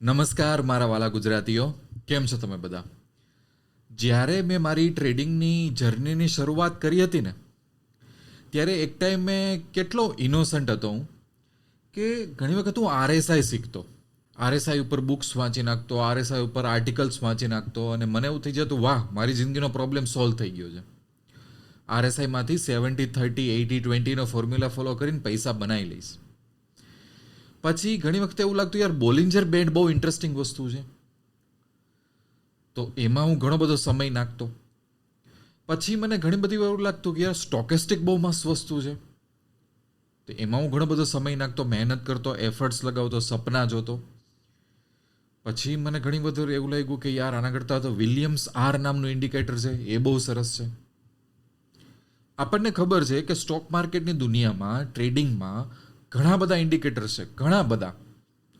નમસ્કાર મારા વાલા ગુજરાતીઓ, કેમ છો તમે બધા? જ્યારે મેં મારી ટ્રેડિંગની જર્નીની શરૂઆત કરી હતી ને, ત્યારે એક ટાઈમ મેં કેટલો ઇનોસન્ટ હતો હું, કે ઘણી વખત હું આરએસઆઈ શીખતો. આરએસઆઈ ઉપર બુક્સ વાંચી નાખતો આરએસઆઈ ઉપર આર્ટિકલ્સ વાંચી નાખતો અને મને એવું થઈ જતું, વાહ, મારી જિંદગીનો પ્રોબ્લેમ સોલ્વ થઈ ગયો છે. આરએસઆઈમાંથી સેવન્ટી થર્ટી એટી ટ્વેન્ટીનો ફોર્મ્યુલા ફોલો કરીને પૈસા બનાવી લઈશ. પછી ઘણી વખતે એવું લાગતું યાર, બોલિંજર બેન્ડ બહુ ઇન્ટરેસ્ટિંગ વસ્તુ છે. તો એમાં હું ઘણો બધો સમય નાખતો. પછી મને ઘણી બધી એવું લાગતું કે યાર સ્ટોકેસ્ટિક બહુ મસ્ત વસ્તુ છે. તો એમાં હું ઘણો બધો સમય નાખતો, મહેનત કરતો એફર્ટ્સ લગાવતો, સપના જોતો. પછી મને ઘણી બધું એવું લાગ્યું કે યાર, આના કરતાં તો વિલિયમ્સ આર નામનું ઇન્ડિકેટર છે, એ બહુ સરસ છે. આપણને ખબર છે કે સ્ટોક માર્કેટની દુનિયામાં ટ્રેડિંગમાં ઘણા બધા ઇન્ડિકેટર્સ છે, ઘણા બધા,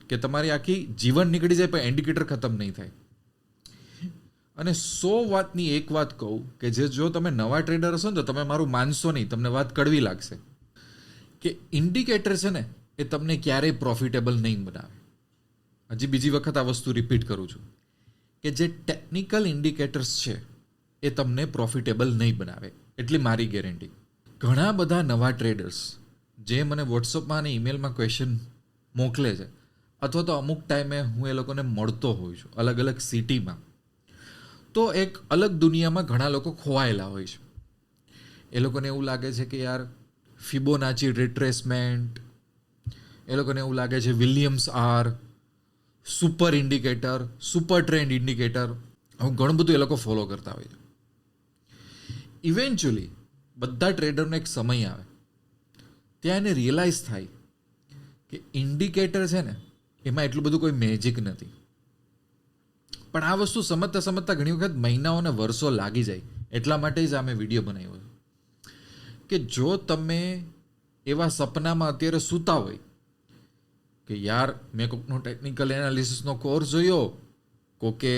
કે તમારી આખી જીવન નીકળી જાય પણ ઇન્ડિકેટર ખતમ નહીં થાય. અને સો વાતની એક વાત કહું કે જે જો તમે નવા ટ્રેડર હશો ને, તો તમે મારું માનશો નહીં, તમને વાત કડવી લાગશે. કે ઇન્ડિકેટર છે ને, એ તમને ક્યારેય પ્રોફિટેબલ નહીં બનાવે. હજી બીજી વખત આ વસ્તુ રિપીટ કરું છું. કે જે ટેકનિકલ ઇન્ડિકેટર્સ છે, એ તમને પ્રોફિટેબલ નહીં બનાવે. એટલી મારી ગેરંટી ઘણા બધા નવા ટ્રેડર્સ જે મને વોટ્સઅપમાં અને ઈમેલમાં ક્વેશ્ચન મોકલે છે, અથવા તો અમુક ટાઈમે હું એ લોકોને મળતો હોઉં છું, અલગ અલગ સિટીમાં તો એક અલગ દુનિયામાં ઘણા લોકો ખોવાયેલા હોય છે. એ લોકોને એવું લાગે છે કે યાર ફિબોનાચી રિટ્રેસમેન્ટ એ લોકોને એવું લાગે છે Williams R super indicator super trend indicator હું ઘણું બધું એ લોકો ફોલો કરતા હોય છે. ઇવેન્ચ્યુઅલી બધા ટ્રેડરનો એક સમય આવે. ત્યાં એને રિયલાઇઝ થાય કે ઇન્ડિકેટર છે ને, એમાં એટલું બધું કોઈ મેજિક નથી. પણ આ વસ્તુ સમજતા સમજતા ઘણી વખત મહિનાઓ અને વર્ષો લાગી જાય. એટલા માટે જ આ મેં વીડિયો બનાવ્યો કે જો તમે એવા સપનામાં અત્યારે સૂતા હોય કે યાર, મેં કોકનો ટેકનિકલ એનાલિસિસનો કોર્સ જોયો, કોકે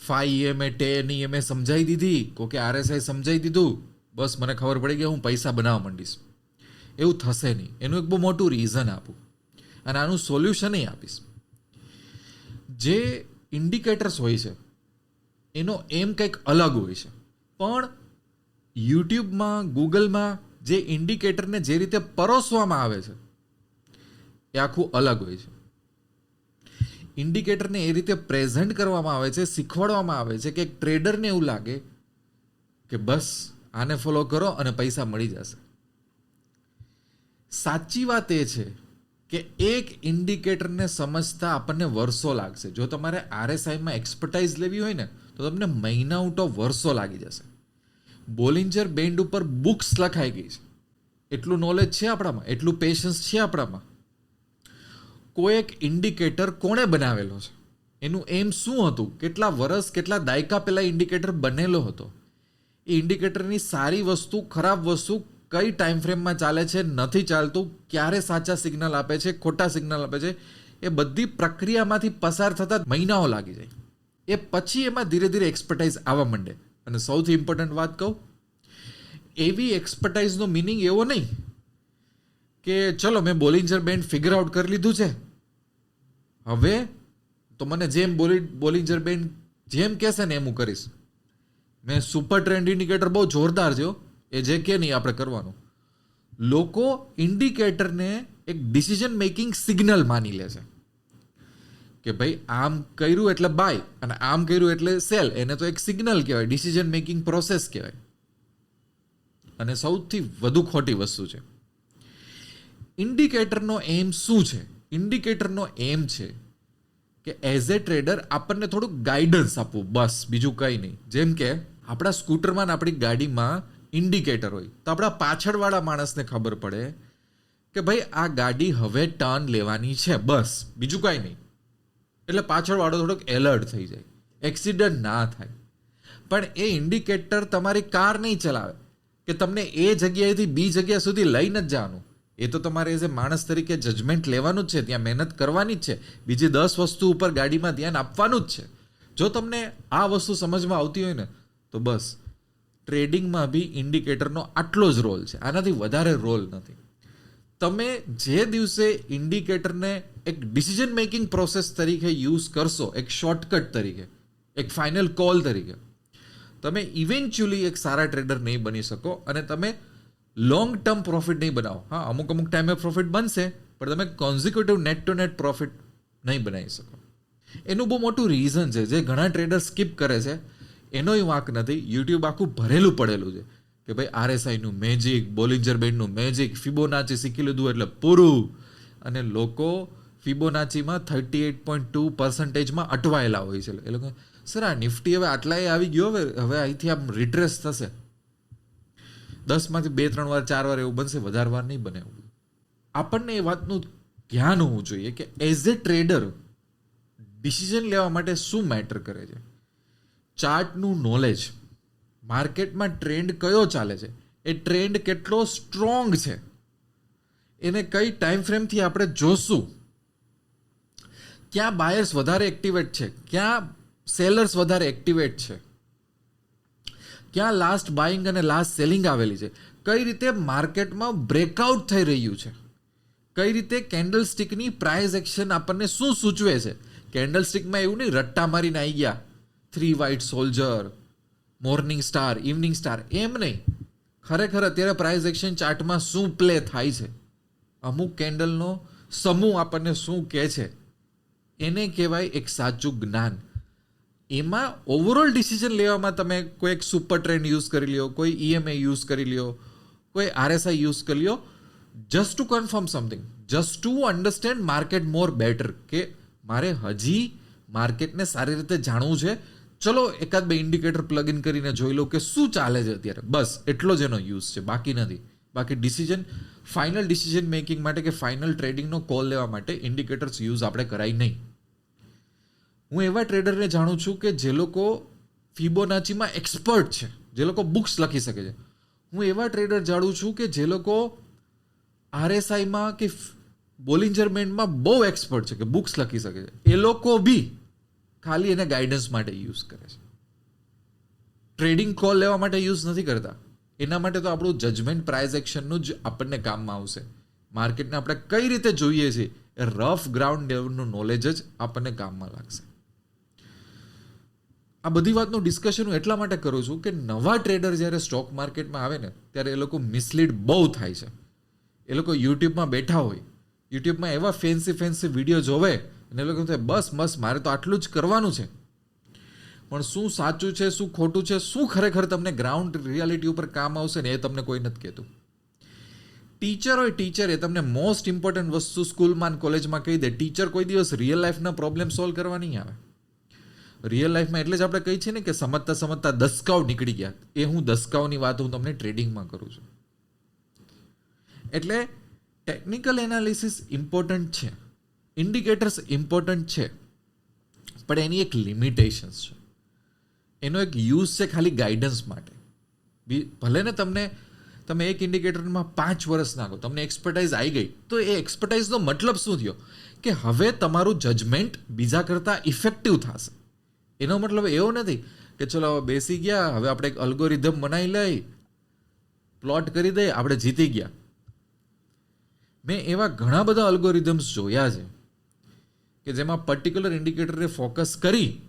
ફાઈ એમ એ ટેન એમ એ સમજાવી દીધી, કોકે આરએસઆઈ સમજાવી દીધું, બસ મને ખબર પડી કે હું પૈસા બનાવવા માંડીશ. એવું થશે નહીં. એનું એક બહુ મોટું રીઝન આપું. અને આનું સોલ્યુશન આપીશ. જે ઇન્ડિકેટર્સ હોય છે, એનો એમ કંઈક અલગ હોય છે. પણ યુટ્યુબમાં, ગૂગલમાં જે ઇન્ડિકેટરને જે રીતે પરોસવામાં આવે છે, એ આખું અલગ હોય છે. ઇન્ડિકેટરને એ રીતે પ્રેઝન્ટ કરવામાં આવે છે, શીખવાડવામાં આવે છે કે એક ટ્રેડરને એવું લાગે કે બસ આને ફોલો કરો અને પૈસા મળી જશે. સાચી વાત એ છે કે એક ઇન્ડિકેટરને સમજતા આપણને વર્ષો લાગશે. જો તમારે આરએસઆઈમાં એક્સપર્ટાઇઝ લેવી હોય ને, તો તમને મહિના ઉટો વર્ષો લાગી જશે. બોલિંજર બેન્ડ ઉપર બુક્સ લખાઈ ગઈ છે. એટલું નોલેજ છે આપણામાં? એટલું પેશન્સ છે આપણામાં? કોઈ એક ઇન્ડિકેટર કોણે બનાવેલો છે? એનું એમ શું હતું? કેટલા વર્ષ કેટલા દાયકા પહેલાં ઇન્ડિકેટર બનેલો હતો? એ ઇન્ડિકેટરની સારી વસ્તુ, ખરાબ વસ્તુ કઈ ટાઈમ ફ્રેમમાં ચાલે છે, નથી ચાલતું, ક્યારે સાચા સિગ્નલ આપે છે, ખોટા સિગ્નલ આપે છે, એ બધી પ્રક્રિયામાંથી પસાર થતા મહિનાઓ લાગી જાય. એ પછી એમાં ધીરે ધીરે એક્સપર્ટાઇઝ આવવા માંડે. અને સૌથી ઇમ્પોર્ટન્ટ વાત કહું, એવી એક્સપર્ટાઇઝનો મિનિંગ એવો નહીં કે ચલો મેં બોલિંજર બેન્ડ ફિગર આઉટ કરી લીધું છે. હવે તો મને જેમ બોલી, બોલિંજર બેન્ડ જેમ કહેશે ને એમ હું કરીશ. મેં સુપર ટ્રેન્ડ ઇન્ડિકેટર બહુ જોરદાર હો. એ જે કે નહીં આપણે કરવાનું. લોકો ઇન્ડિકેટરને એક ડિસિઝન મેકિંગ સિગ્નલ માની લે છે. કે ભાઈ, આમ કર્યું એટલે બાય અને આમ કર્યું એટલે સેલ એને તો એક સિગ્નલ કહેવાય ડિસિઝન મેકિંગ પ્રોસેસ કહેવાય. અને સૌથી વધુ ખોટી વસ્તુ છે. ઇન્ડિકેટરનો એમ શું છે? ઇન્ડિકેટરનો એમ છે કે એઝ એ ટ્રેડર આપણને થોડુંક ગાઈડન્સ આપવું. બસ, બીજું કંઈ નહીં. જેમ કે, આપણા સ્કૂટરમાં ને આપણી ગાડીમાં ઇન્ડિકેટર હોય. તો આપણા પાછળવાળા માણસને ખબર પડે કે ભાઈ, આ ગાડી હવે ટર્ન લેવાની છે. બસ. બીજું કાંઈ નહીં. એટલે પાછળવાળો થોડોક એલર્ટ થઈ જાય. એક્સિડન્ટ ના થાય. પણ એ ઇન્ડિકેટર તમારી કાર નહીં ચલાવે. કે તમને એ જગ્યાએથી બી જગ્યા સુધી લઈને જ જવાનું. એ તો તમારે એઝ એ માણસ તરીકે જજમેન્ટ લેવાનું જ છે. ત્યાં મહેનત કરવાની જ છે. બીજી દસ વસ્તુ ઉપર ગાડીમાં ધ્યાન આપવાનું જ છે. જો તમને આ વસ્તુ સમજમાં આવતી હોય ને, તો બસ. ટ્રેડિંગમાં બી ઇન્ડિકેટરનો આટલો જ રોલ છે. આનાથી વધારે રોલ નથી. તમે જે દિવસે ઇન્ડિકેટરને એક ડિસિઝન મેકિંગ પ્રોસેસ તરીકે યુઝ કરશો, એક શોર્ટકટ તરીકે, એક ફાઇનલ કોલ તરીકે, તમે ઇવેન્ચ્યુઅલી એક સારા ટ્રેડર નહીં બની શકો અને તમે લોંગ ટર્મ પ્રોફિટ નહીં બનાવો. હા, અમુક અમુક ટાઈમે પ્રોફિટ બનશે, પણ તમે consecutive net to net profit નહીં બનાવી શકો. એનું બહુ મોટું રીઝન છે. જે ઘણા ટ્રેડર સ્કીપ કરે છે એનોય વાંક નથી. યુટ્યુબ આખું ભરેલું પડેલું છે કે ભાઈ આરએસઆઈનું મેજિક બોલિંજર બેન્ડનું મેજિક ફિબોનાચી શીખી લીધું એટલે પૂરું. અને લોકો ફિબોનાચીમાં થર્ટી એટ પોઈન્ટ ટુ પર્સન્ટેજમાં અટવાયેલા હોય છે. એ લોકો સર, આ નિફ્ટી હવે આટલાય આવી ગયો હવે હવે અહીંથી આમ રિટ્રેસ થશે. દસમાંથી બે ત્રણ વાર, ચાર વાર એવું બનશે, વધારે વાર નહીં બને એવું. આપણને એ વાતનું ધ્યાન હોવું જોઈએ કે એઝ એ ટ્રેડર ડિસિઝન લેવા માટે શું મેટર કરે છે? ચાર્ટનું નોલેજ માર્કેટમાં ટ્રેન્ડ કયો ચાલે છે? એ ટ્રેન્ડ કેટલો સ્ટ્રોંગ છે? એને કઈ ટાઈમ ફ્રેમથી આપણે જોશું? ક્યાં બાયર્સ વધારે એક્ટિવેટ છે? ક્યાં સેલર્સ વધારે એક્ટિવેટ છે? ક્યાં લાસ્ટ બાઇંગ અને લાસ્ટ સેલિંગ આવેલી છે? કઈ રીતે માર્કેટમાં બ્રેકઆઉટ થઈ રહ્યું છે? કઈ રીતે કેન્ડલ સ્ટિકની પ્રાઇઝ એક્શન આપણને શું સૂચવે છે? કેન્ડલ સ્ટિકમાં એવું નહીં, રટ્ટા મારીને આવી ગયા. Three white soldier morning star evening star એમ નહીં. ખરેખર અત્યારે પ્રાઇઝ એક્શન ચાર્ટમાં શું પ્લે થાય છે? અમુક કેન્ડલનો સમૂહ આપણને શું કહે છે? એને કહેવાય એક સાચું જ્ઞાન. એમાં ઓવરઓલ ડિસિઝન લેવામાં તમે કોઈ એક સુપર ટ્રેન્ડ યુઝ કરી લ્યો, કોઈ ઈએમએ યુઝ કરી લ્યો, કોઈ આરએસઆઈ યુઝ કરી લ્યો just to confirm something just to understand market more better કે મારે હજી માર્કેટને સારી રીતે જાણવું છે ચલો, એકાદ બે ઇન્ડિકેટર પ્લગ ઇન કરીને જોઈ લો કે શું ચાલે છે અત્યારે. બસ, એટલો જ એનો યુઝ છે, બાકી નથી. બાકી ડિસિઝન ફાઇનલ ડિસિઝન મેકિંગ માટે કે ફાઇનલ ટ્રેડિંગનો કોલ લેવા માટે ઇન્ડિકેટર્સ યુઝ આપણે કરાય નહીં. હું એવા ટ્રેડરને જાણું છું કે જે લોકો ફિબોનાચીમાં એક્સપર્ટ છે, જે લોકો બુક્સ લખી શકે છે. હું એવા ટ્રેડર જાણું છું કે જે લોકો આરએસઆઈમાં કે બોલિંજર બેન્ડમાં બહુ એક્સપર્ટ છે, કે બુક્સ લખી શકે છે. એ લોકો બી ખાલી એને ગાઈડન્સ માટે યુઝ કરે છે. ટ્રેડિંગ કોલ લેવા માટે યુઝ નથી કરતા. એના માટે તો આપણું જજમેન્ટ પ્રાઇઝ એક્શનનું જ આપણને કામમાં આવશે. માર્કેટને આપણે કઈ રીતે જોઈએ છીએ એ રફ ગ્રાઉન્ડ લેવલનું નોલેજ જ આપણને કામમાં લાગશે. આ બધી વાતનું ડિસ્કશન હું એટલા માટે કરું છું કે નવા ટ્રેડર જ્યારે સ્ટોક માર્કેટમાં આવે ને, ત્યારે એ લોકો મિસલીડ બહુ થાય છે. એ લોકો યુટ્યુબમાં બેઠા હોય. યુટ્યુબમાં એવા ફેન્સી ફેન્સી વીડિયો જોવે અને એ લોકો થાય બસ બસ, મારે તો આટલું જ કરવાનું છે. પણ શું સાચું છે, શું ખોટું છે, શું ખરેખર તમને ગ્રાઉન્ડ રિયાલિટી ઉપર કામ આવશે ને એ તમને કોઈ નથી કહેતું. ટીચર હોય ટીચર એ તમને મોસ્ટ ઇમ્પોર્ટન્ટ વસ્તુ સ્કૂલમાં કોલેજમાં કહી દે. ટીચર કોઈ દિવસ રિયલ લાઈફના પ્રોબ્લેમ સોલ્વ કરવા નહીં આવે. રિયલ લાઈફમાં એટલે જ આપણે કહી છીએ ને કે સમજતા સમજતા દસકાઓ નીકળી ગયા. એ હું દસકાઓની વાત હું તમને ટ્રેડિંગમાં કરું છું. એટલે ટેકનિકલ એનાલિસિસ ઇમ્પોર્ટન્ટ છે. ઇન્ડિકેટર્સ ઇમ્પોર્ટન્ટ છે, પણ એની એક લિમિટેશન્સ છે. એનો એક યુઝ છે ખાલી ગાઈડન્સ માટે. બી, ભલે ને તમને, તમે એક ઇન્ડિકેટરમાં પાંચ વર્ષ નાખો, તમને એક્સપર્ટાઇઝ આવી ગઈ, તો એ એક્સપર્ટાઇઝનો મતલબ શું થયો? કે હવે તમારું જજમેન્ટ બીજા કરતાં ઇફેક્ટિવ થશે. એનો મતલબ એવો નથી કે ચલો હવે બેસી ગયા, હવે આપણે એક અલ્ગોરિધમ બનાવી લઈ પ્લોટ કરી દઈએ આપણે જીતી ગયા. મેં એવા ઘણા બધા અલ્ગોરિધમ્સ જોયા છે. કે જેમાં પર્ટિક્યુલર ઇન્ડિકેટરને ફોકસ કરી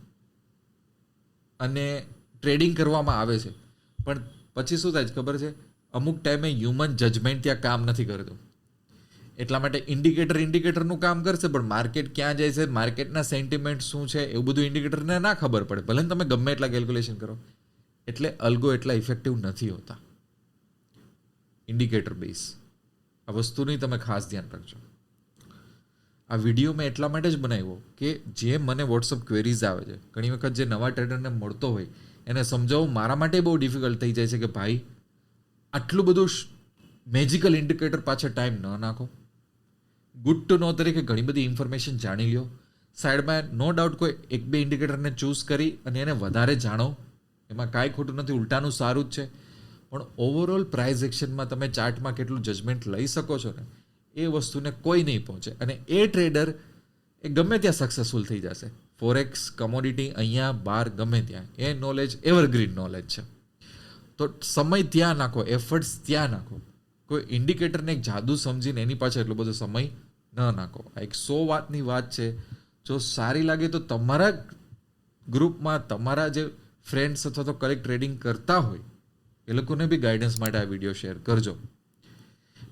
અને ટ્રેડિંગ કરવામાં આવે છે. પણ પછી શું થાય છે ખબર છે? અમુક ટાઈમે હ્યુમન જજમેન્ટ ત્યાં કામ નથી કરતું. એટલા માટે ઇન્ડિકેટર ઇન્ડિકેટરનું કામ કરશે, પણ માર્કેટ ક્યાં જાય છે? માર્કેટના સેન્ટિમેન્ટ શું છે? એવું બધું ઇન્ડિકેટરને ના ખબર પડે. ભલે તમે ગમે એટલા કેલ્ક્યુલેશન કરો. એટલે અલગો એટલા ઇફેક્ટિવ નથી હોતા. ઇન્ડિકેટર બેઝ આ વસ્તુની તમે ખાસ ધ્યાન રાખજો. આ વીડિયો મેં એટલા માટે જ બનાવ્યો કે જે મને વોટ્સઅપ ક્વેરીઝ આવે છે. ઘણી વખત જે નવા ટ્રેડરને મળતો હોય, એને સમજાવવું મારા માટે બહુ ડિફિકલ્ટ થઈ જાય છે કે ભાઈ, આટલું બધું મેજિકલ ઇન્ડિકેટર પાછળ ટાઈમ ન નાખો. ગુડ ટુ નો તરીકે ઘણી બધી ઇન્ફોર્મેશન જાણી લ્યો. સાઈડમાં નો ડાઉટ કોઈ એક બે ઇન્ડિકેટરને ચૂઝ કરી અને એને વધારે જાણો. એમાં કાંઈ ખોટું નથી, ઉલટાનું સારું જ છે. પણ ઓવરઓલ પ્રાઇઝ એક્શનમાં તમે ચાર્ટમાં કેટલું જજમેન્ટ લઈ શકો છો ને એ વસ્તુને કોઈ નહીં પહોંચે. અને એ ટ્રેડર એ ગમે ત્યાં સક્સેસફુલ થઈ જશે. ફોરેક્સ કમોડિટી અહીંયા બહાર ગમે ત્યાં. એ નોલેજ એવરગ્રીન નોલેજ છે. તો સમય ત્યાં નાખો એફર્ટ્સ ત્યાં નાખો. કોઈ ઇન્ડિકેટરને એક જાદુ સમજીને એની પાછળ એટલો બધો સમય ન નાખો. આ એક સો વાતની વાત છે. જો સારી લાગે તો તમારા ગ્રુપમાં તમારા જે ફ્રેન્ડ્સ અથવા તો કલેક્ટ ટ્રેડિંગ કરતા હોય, એ લોકોને બી ગાઈડન્સ માટે આ વીડિયો શેર કરજો.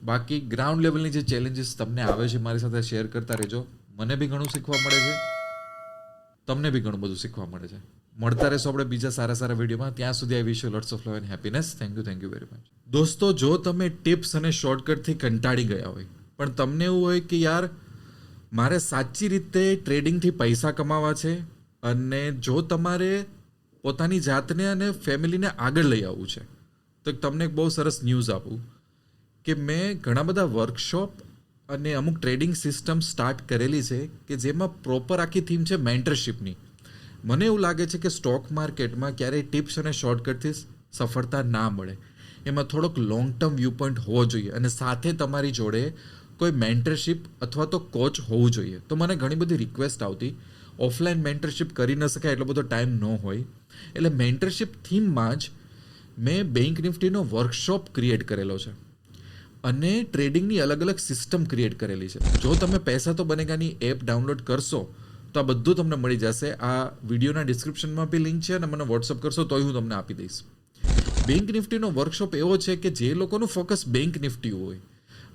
બાકી ગ્રાઉન્ડ લેવલની જે ચેલેન્જીસ તમને આવે છે મારી સાથે શેર કરતા રહેજો. મને બી ઘણું શીખવા મળે છે. તમને બી ઘણું બધું શીખવા મળે છે. મળતા રહેશો આપણે બીજા સારા સારા વિડીયોમાં. ત્યાં સુધી I wish you lots of love and happiness thank you thank you very much દોસ્તો, જો તમે ટિપ્સ અને શોર્ટકટથી કંટાળી ગયા હોય, પણ તમને એવું હોય કે યાર, મારે સાચી રીતે ટ્રેડિંગથી પૈસા કમાવા છે અને જો તમારે પોતાની જાતને અને ફેમિલીને આગળ લઈ આવવું છે, તો તમને એક બહુ સરસ ન્યૂઝ આપું. કે મેં ઘણા બધા વર્કશોપ અને અમુક ટ્રેડિંગ સિસ્ટમ સ્ટાર્ટ કરેલી છે કે જેમાં પ્રોપર આખી થીમ છે મેન્ટરશિપની મને એવું લાગે છે કે સ્ટોક માર્કેટમાં ક્યારેય ટિપ્સ અને શોર્ટકટથી સફળતા ના મળે. એમાં થોડોક લોંગ ટર્મ વ્યૂ પોઈન્ટ હોવો જોઈએ અને સાથે તમારી જોડે કોઈ મેન્ટરશિપ અથવા તો કોચ હોવું જોઈએ. તો મને ઘણી બધી રિક્વેસ્ટ આવતી. ઓફલાઈન મેન્ટરશિપ કરી ન શકાય એટલો બધો ટાઈમ ન હોય. એટલે મેન્ટરશિપ થીમમાં જ મેં બેંક નિફ્ટીનો વર્કશોપ ક્રિએટ કરેલો છે. અને ટ્રેડિંગની અલગ અલગ સિસ્ટમ ક્રિએટ કરેલી છે. જો તમે પૈસા તો બનેગાની એપ ડાઉનલોડ કરશો, તો આ બધું તમને મળી જશે. આ વિડીયોના ડિસ્ક્રિપ્શનમાં બી લિંક છે અને મને વોટ્સઅપ કરશો, તોય હું તમને આપી દઈશ. બેંક નિફ્ટીનો વર્કશોપ એવો છે કે જે લોકોનું ફોકસ બેંક નિફ્ટી હોય.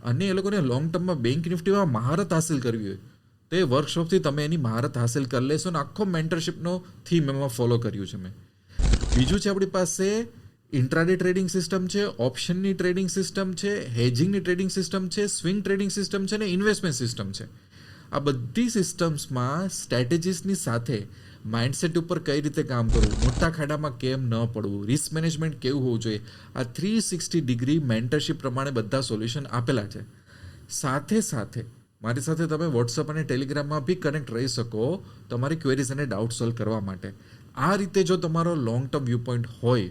અને એ લોકોને લોંગ ટર્મમાં બેંક નિફ્ટીમાં મહારત હાસિલ કરવી હોય. તો વર્કશોપથી તમે એની મહારત હાસિલ કરી લેશો અને આખો મેન્ટરશિપનો થીમ એમાં ફોલો કર્યું છે મેં. બીજું છે આપણી પાસે ઇન્ટ્રાડે ટ્રેડિંગ સિસ્ટમ છે ઓપ્શનની ટ્રેડિંગ સિસ્ટમ છે હેજિંગની ટ્રેડિંગ સિસ્ટમ છે સ્વિંગ ટ્રેડિંગ સિસ્ટમ છે અને ઇન્વેસ્ટમેન્ટ સિસ્ટમ છે. આ બધી સિસ્ટમ્સમાં સ્ટ્રેટેજીસની સાથે માઇન્ડસેટ ઉપર કઈ રીતે કામ કરવું, મોટા ખાડામાં કેમ ન પડવું રિસ્ક મેનેજમેન્ટ કેવું હોવું જોઈએ, આ થ્રી સિક્સટી ડિગ્રી મેન્ટરશીપ પ્રમાણે બધા સોલ્યુશન આપેલા છે. સાથે સાથે, મારી સાથે તમે વોટ્સઅપ અને ટેલિગ્રામમાં બી કનેક્ટ રહી શકો તમારી ક્વેરીઝ અને ડાઉટ સોલ્વ કરવા માટે. આ રીતે જો તમારો લોંગ ટર્મ વ્યૂ પોઈન્ટ હોય